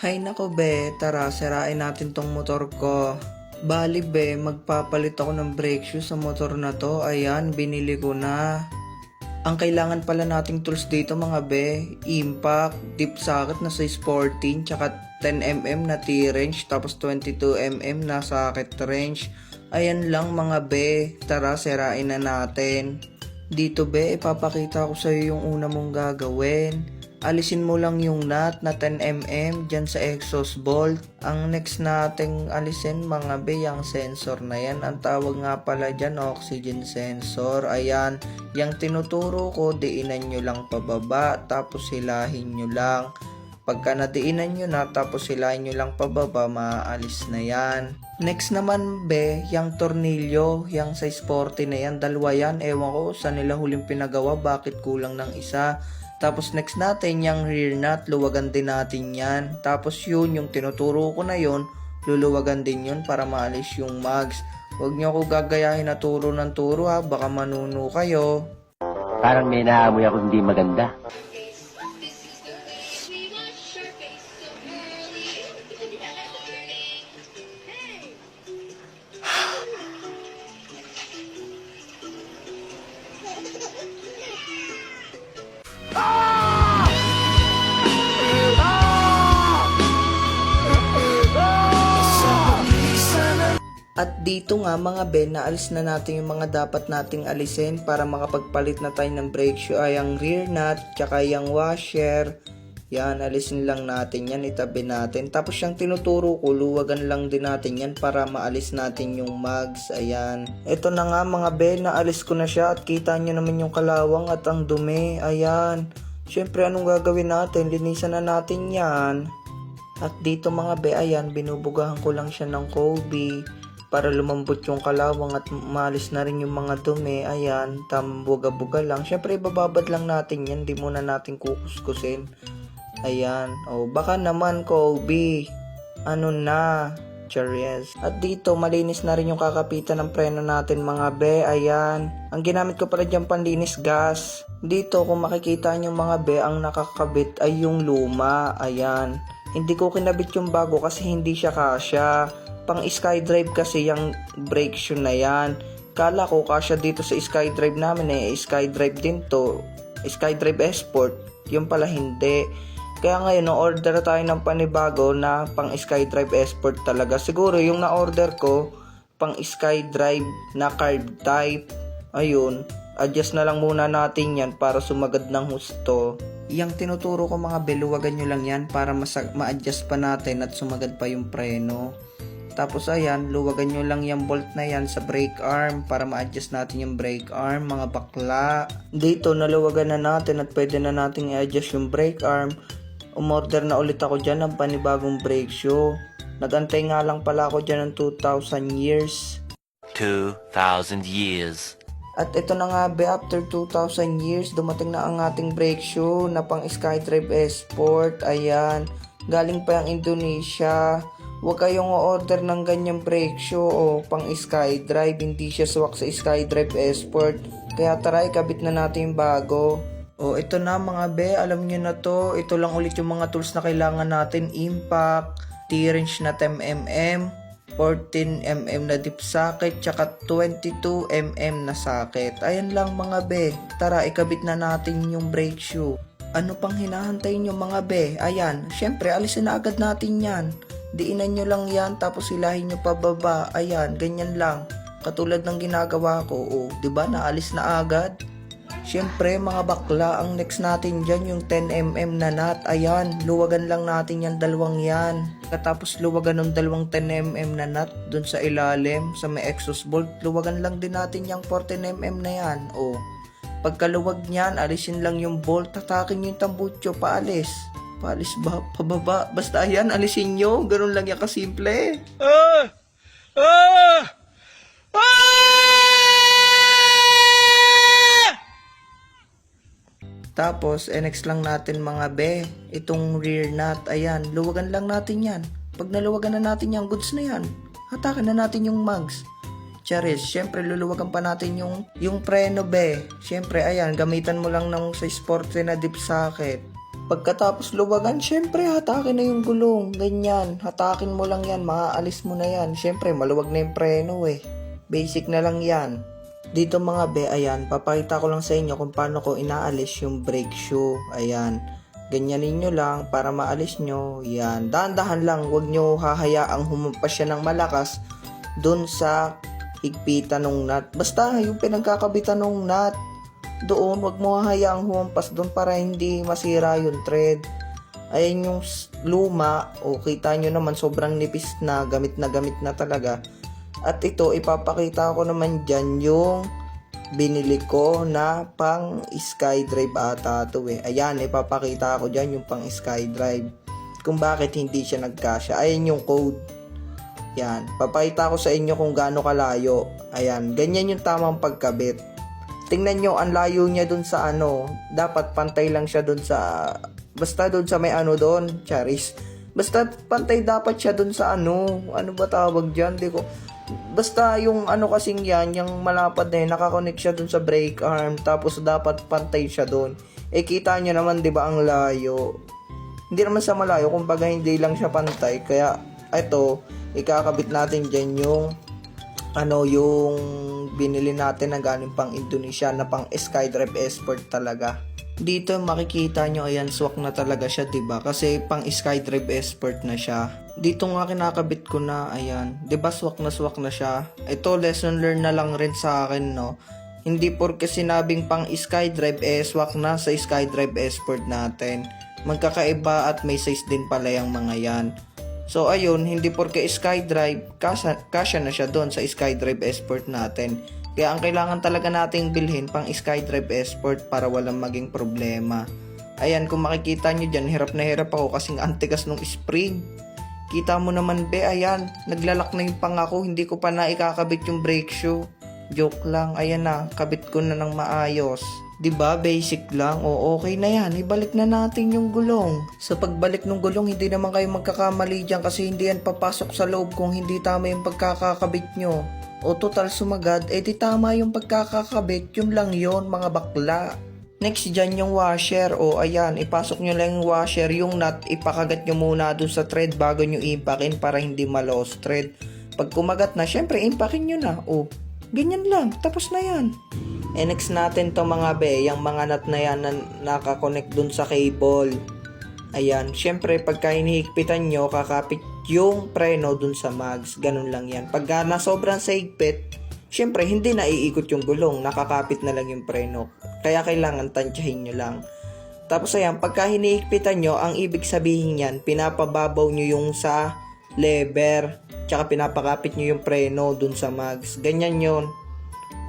Hay nako be, tara sirain natin tong motor ko. Bali be, magpapalit ako ng brake shoe sa motor na to. Ayan, binili ko na. Ang kailangan pala nating tools dito mga be, impact, deep socket na sa 14, tsaka 10mm na T-range, tapos 22mm na socket range. Ayan lang mga be, tara sirain na natin. Dito be, ipapakita ko sa'yo yung una mong gagawin. Alisin mo lang yung nut na 10mm dyan sa exhaust bolt. Ang next nating alisin mga be, yung sensor na yan. Ang tawag nga pala dyan, oxygen sensor. Ayan, yung tinuturo ko, diinan nyo lang pababa, tapos hilahin nyo lang. Pagka nadiinan nyo na, tapos hilahin nyo lang pababa, maaalis na yan. Next naman be, yung tornilyo, yung size 40 na yan, dalawa yan. Ewan ko sa nila huling pinagawa, bakit kulang ng isa. Tapos next natin, yung rear nut, luwagan din natin yan. Tapos yun, yung tinuturo ko na yun, luluwagan din yun para maalis yung mags. Huwag nyo ako gagayahin na turo ng turo ha, baka manuno kayo. Parang may naamoy ako hindi maganda. At dito nga mga Ben, naalis na natin yung mga dapat nating alisin para makapagpalit na tayo ng brake shoe ay ang rear nut, tsaka yung washer. Yan, alisin lang natin yan, itabi natin. Tapos yung tinuturo ko, luwagan lang din natin yan para maalis natin yung mags. Ayan. Ito na nga mga Ben, naalis ko na siya at kita nyo naman yung kalawang at ang dumi. Ayan. Siyempre, anong gagawin natin? Linisan na natin yan. At dito mga be, ayan, binubugahan ko lang siya ng Kobe para lumambot yung kalawang at maalis na rin yung mga dumi. Ayan, tambuga-buga lang. Syempre, ibababad lang natin yan. Di muna natin kukuskusin. Ayan. O, baka naman, Kobe. Ano na? Charies. At dito, malinis na rin yung kakapitan ng preno natin mga be. Ayan. Ang ginamit ko pala dyan panlinis gas. Dito, kung makikita nyo mga be, ang nakakabit ay yung luma. Ayan. Hindi ko kinabit yung bago kasi hindi siya kasya. Pang SkyDrive kasi yung brake shoe na yan. Kala ko kasya dito sa SkyDrive namin eh. SkyDrive din to. SkyDrive Sport. Yung pala hindi. Kaya ngayon, no-order tayo ng panibago na pang SkyDrive Sport talaga. Siguro yung na-order ko, pang SkyDrive na carb type. Ayun, adjust na lang muna natin yan para sumagad ng husto. Yang tinuturo ko mga beluwagan nyo lang yan para ma-adjust pa natin at sumagad pa yung preno. Tapos ayan, luwagan nyo lang yung bolt na yan sa brake arm para ma-adjust natin yung brake arm, mga bakla. Dito, naluwagan na natin at pwede na natin i-adjust yung brake arm. Umorder na ulit ako dyan ng panibagong brake shoe. Nagantay nga lang pala ako dyan ng 2,000 years. 2,000 years. At ito na nga be, after 2,000 years, dumating na ang ating brake shoe na pang SkyDrive Sport. Ayan, galing pa yung Indonesia. Huwag kayong order ng ganyang brake shoe o pang SkyDrive. Hindi siya swak sa SkyDrive Sport. Kaya tara, ikabit na natin yung bago. O ito na mga be, alam nyo na to. Ito lang ulit yung mga tools na kailangan natin. Impact, T-wrench na 10mm, 14mm na deep socket, tsaka 22mm na socket. Ayan lang mga be. Tara, ikabit na natin yung brake shoe. Ano pang hinahantay nyo mga be? Ayan, syempre alisin na agad natin yan. Diinan nyo lang yan, tapos hilahin nyo pababa. Ayan, ganyan lang. Katulad ng ginagawa ko. O, di ba naalis na agad? Siyempre mga bakla, ang next natin dyan yung 10mm na nut. Ayan, luwagan lang natin yan dalawang yan. Katapos luwagan ng dalawang 10mm na nut dun sa ilalim, sa may exhaust bolt. Luwagan lang din natin yung 14mm na yan. O, pagkaluwag niyan, alisin lang yung bolt, tatakin yung tambutso, paalis. Paalis ba? Pababa? Basta ayan, alisin nyo. Ganun lang yan kasimple. Tapos, NX lang natin mga be. Itong rear nut, ayan, luwagan lang natin yan. Pag naluwagan na natin yung goods na yan, hatakan na natin yung mugs. Charis, syempre luluwagan pa natin yung, yung preno be. Syempre, ayan, gamitan mo lang ng sa sporty na deep socket. Pagkatapos luwagan, syempre hatakin na yung gulong. Ganyan, hatakin mo lang yan, maaalis mo na yan. Syempre, maluwag na yung preno eh. Basic na lang yan. Dito mga be, ayan, papakita ko lang sa inyo kung paano ko inaalis yung brake shoe. Ayan, ganyanin nyo lang para maalis nyo. Yan, dahan-dahan lang, huwag nyo hahayaang humampas siya ng malakas dun sa higpitan ng nut. Basta yung pinagkakabitan ng nut, doon, wag mo hahayaang humampas doon para hindi masira yung thread. Ayan yung luma, o kita nyo naman sobrang nipis na, gamit na gamit na talaga. At ito, ipapakita ko naman dyan yung binili ko na pang SkyDrive ata to eh. Ayan, ipapakita ko dyan yung pang SkyDrive. Kung bakit hindi siya nagkasya. Ayan yung code. Yan. Papakita ko sa inyo kung gaano kalayo. Ayan. Ganyan yung tamang pagkabit. Tingnan nyo, ang layo niya dun sa ano. Dapat pantay lang siya dun sa... Basta dun sa may ano doon, Charis. Basta pantay dapat siya dun sa ano. Ano ba tawag dyan? Di ko... Basta yung ano kasing yan, yung malapad na yun, nakakonect siya dun sa brake arm. Tapos dapat pantay siya dun. Eh kita nyo naman, di ba, ang layo. Hindi naman sa malayo, kumbaga hindi lang siya pantay. Kaya, ito, ikakabit natin dyan yung ano yung binili natin na galing pang Indonesia na pang SkyDrive Export talaga. Dito makikita nyo ayan swak na talaga siya ba? Kasi pang SkyDrive Export na siya. Dito nga kinakabit ko na ayan. ba swak na swak na siya? Ito lesson learn na lang rin sa akin no. Hindi porke sinabing pang SkyDrive eh swak na sa SkyDrive Export natin. Magkakaiba at may size din pala yung mga yan. So ayun, hindi porke SkyDrive, kasya, kasya na siya doon sa SkyDrive Export natin. Kaya ang kailangan talaga nating bilhin pang SkyDrive Export para walang maging problema. Ayan, kung makikita nyo dyan, hirap na hirap ako kasing antigas nung spring. Kita mo naman be, ayan, naglalak na yung pangako, hindi ko pa na ikakabit yung brake shoe. Joke lang, ayan na, kabit ko na ng maayos. 'Di ba basic lang? O okay na yan, ibalik na natin yung gulong. Sa pagbalik ng gulong, hindi naman kayo magkakamali dyan kasi hindi yan papasok sa loob kung hindi tama yung pagkakakabit nyo. O total sumagad, eh di tama yung pagkakakabit, yun lang yon mga bakla. Next dyan yung washer. O ayan, ipasok nyo lang yung washer, yung nut, ipakagat nyo muna dun sa thread bago nyo impakin para hindi malos thread. Pag kumagat na, syempre impakin nyo na. O, ganyan lang, tapos na yan. Next natin to mga be, yung mga nut na yan na nakakonect dun sa cable. Ayan, syempre pagka hinihigpitan nyo, kakapit yung preno dun sa mags. Ganun lang yan. Pagka na sobrang sa higpit, syempre hindi na iikot yung gulong, nakakapit na lang yung preno. Kaya kailangan tansyahin nyo lang. Tapos ayan, pagka hinihigpitan nyo, ang ibig sabihin yan, pinapababaw nyo yung sa lever, tsaka pinapakapit nyo yung preno dun sa mags. Ganyan yon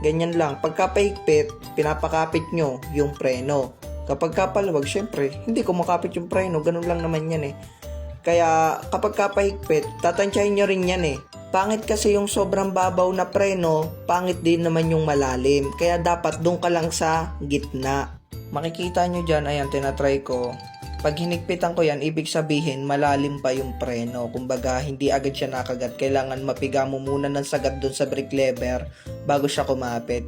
Ganyan lang. Pagka pahigpit, pinapakapit nyo yung preno. Kapag kapalawag, syempre, hindi ko makapit yung preno. Ganun lang naman yan eh. Kaya kapag kapahigpit, tatansyahin nyo rin yan eh. Pangit kasi yung sobrang babaw na preno, pangit din naman yung malalim. Kaya dapat doon ka lang sa gitna. Makikita nyo dyan, ayan, tinatry ko. Pag hinigpitan ko yan, ibig sabihin malalim pa yung preno. Kumbaga, hindi agad siya nakagat. Kailangan mapiga mo muna ng sagad doon sa brake lever bago siya kumapit.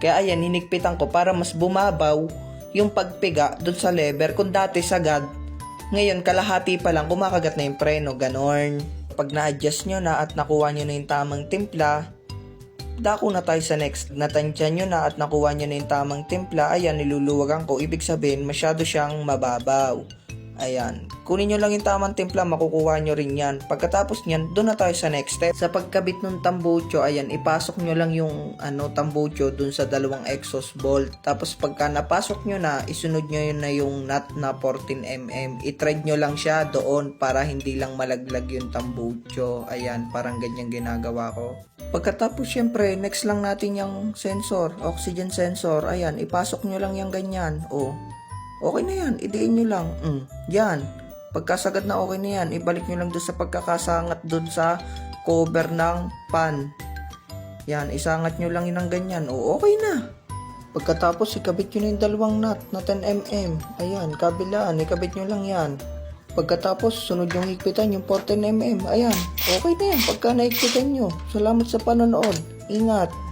Kaya ayan, hinigpitan ko para mas bumabaw yung pagpiga doon sa lever. Kung dati sagad, ngayon kalahati pa lang kumakagat na yung preno, ganon. Pag na-adjust nyo na at nakuha nyo na yung tamang timpla, dako na tayo sa next. Natansya nyo na at nakuha nyo na yung tamang timpla, ayan, niluluwagan ko. Ibig sabihin, masyado siyang mababaw. Ayan. Kunin nyo lang yung tamang timpla, makukuha nyo rin yan. Pagkatapos nyan, doon na tayo sa next step. Sa pagkabit ng tambucho, ayan, ipasok nyo lang yung ano, tambucho dun sa dalawang exhaust bolt. Tapos pagka napasok nyo na, isunod nyo yun na yung nut na 14mm. I-thread nyo lang siya doon para hindi lang malaglag yung tambucho. Ayan, parang ganyan ginagawa ko. Pagkatapos, syempre, next lang natin yung sensor, oxygen sensor. Ayan, ipasok nyo lang yung ganyan. O, okay na yan, idiin nyo lang. Mm, yan. Pagkasagad na okay na yan, ibalik nyo lang doon sa pagkakasangat doon sa cover ng pan. Yan, isangat nyo lang yun ng ganyan. O, okay na. Pagkatapos, ikabit nyo na yung dalawang nut na 10mm. Ayan, kabilaan, ikabit nyo lang yan. Pagkatapos, sunod yung higpitan, yung 14mm. Ayan, okay na yan. Pagka naigpitan nyo. Salamat sa panonood. Ingat.